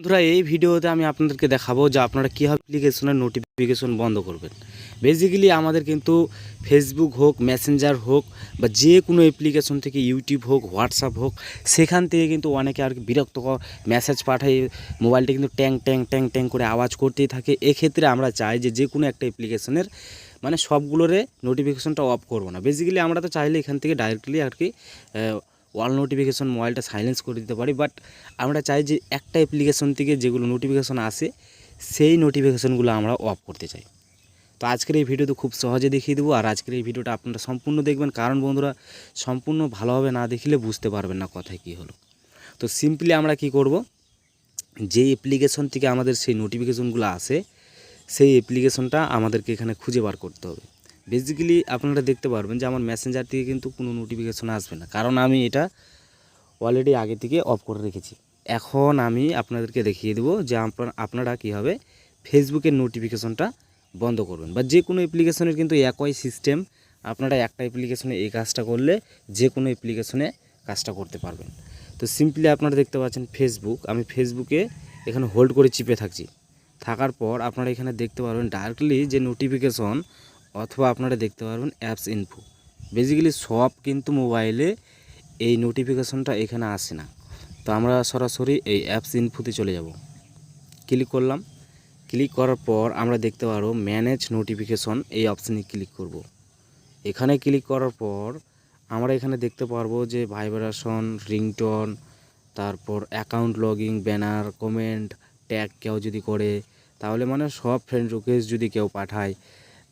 বন্ধুরা, এই ভিডিওতে আমি আপনাদেরকে দেখাবো যে আপনারা কীভাবে অ্যাপ্লিকেশনের নোটিফিকেশন বন্ধ করবেন। বেসিক্যালি আমাদের কিন্তু ফেসবুক হোক মেসেঞ্জার হোক বা যে কোনো অ্যাপ্লিকেশন থেকে ইউটিউব হোক হোয়াটসঅ্যাপ হোক, সেখান থেকে কিন্তু অনেকে আর কি বিরক্তকর মেসেজ পাঠায়। মোবাইলটা কিন্তু ট্যাং ট্যাং ট্যাং ট্যাং করে আওয়াজ করতেই থাকে। এক্ষেত্রে আমরা চাই যে যে কোনো একটা অ্যাপ্লিকেশনের মানে সবগুলোরে নোটিফিকেশনটা অফ করব না। বেসিক্যালি আমরা তো চাইলে এখান থেকে ডাইরেক্টলি আর কি ওয়াল নোটিফিকেশন মোবাইলটা সাইলেন্স করে দিতে পারি, বাট আমরা চাই যে একটা অ্যাপ্লিকেশন থেকে যেগুলো নোটিফিকেশন আসে, সেই নোটিফিকেশনগুলো আমরা অফ করতে চাই। তো আজকের এই ভিডিওতে খুব সহজে দেখিয়ে দেবো, আর আজকের এই ভিডিওটা আপনারা সম্পূর্ণ দেখবেন। কারণ বন্ধুরা, সম্পূর্ণ ভালোভাবে না দেখলে বুঝতে পারবেন না কথায় কী হলো। তো সিম্পলি আমরা কি করব? যে অ্যাপ্লিকেশন থেকে আমাদের সেই নোটিফিকেশনগুলো আসে, সেই অ্যাপ্লিকেশনটা আমাদেরকে এখানে খুঁজে বার করতে হবে। বেসিক্যালি আপনারা দেখতে পারবেন যে আমার মেসেঞ্জার থেকে কিন্তু কোনো নোটিফিকেশন আসবে না। কারণ আমি এটা অলরেডি আগে থেকে অফ করে রেখেছি। এখন আমি আপনাদেরকে দেখিয়ে দেবো যে আপনার কীভাবে ফেসবুকের নোটিফিকেশনটা বন্ধ করবেন। বা যে কোনো অ্যাপ্লিকেশনের কিন্তু একই সিস্টেম আপনারা একটা অ্যাপ্লিকেশনে এই কাজটা করলে যে কোনো অ্যাপ্লিকেশনে কাজটা করতে পারবেন। তো সিম্পলি আপনারা দেখতে পাচ্ছেন ফেসবুক আমি ফেসবুকে এখানে হোল্ড করে চিপে থাকছি। থাকার পর আপনারা এখানে দেখতে পারবেন ডাইরেক্টলি যে নোটিফিকেশন অথবা আপনারা দেখতে পারবেন অ্যাপস ইনফো বেসিক্যালি সব কিন্তু মোবাইলে এই নোটিফিকেশনটা এখানে আসে না। তো আমরা সরাসরি এই অ্যাপস ইনফোতে চলে যাব। ক্লিক করলাম। ক্লিক করার পর আমরা দেখতে পারব ম্যানেজ নোটিফিকেশন এই অপশানে ক্লিক করব। এখানে ক্লিক করার পর আমরা এখানে দেখতে পারব যে ভাইব্রেশন রিংটন তারপর account logging banner comment tag কেউ যদি করে, তাহলে মানে সব ফ্রেন্ড রিকোয়েস্ট যদি কেউ পাঠায়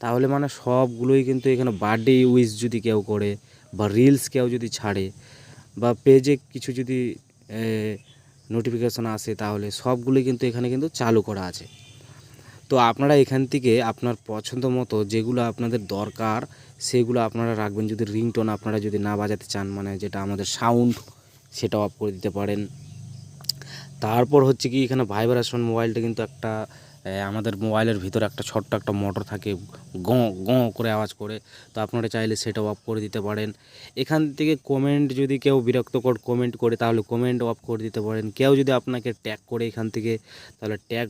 তাহলে মানে সবগুলোই কিন্তু এখানে বার্থডে উইশ যদি কেউ করে বা রিলস কেউ যদি ছাড়ে বা পেজে কিছু যদি নোটিফিকেশন আসে তাহলে সবগুলোই কিন্তু এখানে কিন্তু চালু করা আছে। তো আপনারা এখান থেকে আপনার পছন্দ মতো যেগুলো আপনাদের দরকার সেগুলো আপনারা রাখবেন। যদি রিংটোন আপনারা যদি না বাজাতে চান মানে যেটা আমাদের সাউন্ড সেটা অফ করে দিতে পারেন। তারপর হচ্ছে কি এখানে ভাইব্রেশন মোবাইলটা কিন্তু একটা আমাদের মোবাইলের ভিতরে একটা ছোট্ট একটা মোটর থাকে, গ গ করে আওয়াজ করে। তো আপনারা চাইলে সেটা অফ করে দিতে পারেন। এখান থেকে কমেন্ট যদি কেউ বিরক্তকর কমেন্ট করে, তাহলে কমেন্ট অফ করে দিতে পারেন। কেউ যদি আপনাকে ট্যাগ করে এখান থেকে, তাহলে ট্যাগ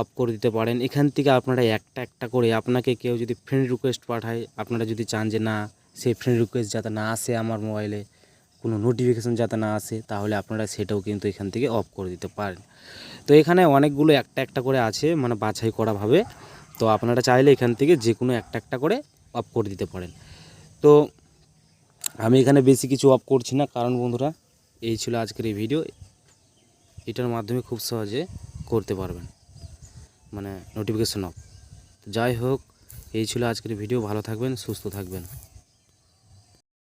অফ করে দিতে পারেন। এখান থেকে আপনারা একটা একটা করে আপনাকে কেউ যদি ফ্রেন্ড রিকোয়েস্ট পাঠায়, আপনারা যদি চান যে না সেই ফ্রেন্ড রিকোয়েস্ট যাতে না আসে আমার মোবাইলে, কোনো নোটিফিকেশন যাতে না আসে, তাহলে আপনারা সেটাও কিন্তু এখান থেকে অফ করে দিতে পারেন। তো এখানে অনেকগুলো একটা একটা করে আছে মানে বাছাই করাভাবে তো আপনারা চাইলে এখান থেকে যে কোনো একটা একটা করে অফ করে দিতে পারেন। তো আমি এখানে বেশি কিছু অফ করছি না, কারণ বন্ধুরা, এই ছিল আজকের এই ভিডিও এটার মাধ্যমে খুব সহজে করতে পারবেন মানে নোটিফিকেশন অফ যাই হোক, এই ছিল আজকের ভিডিও ভালো থাকবেন, সুস্থ থাকবেন।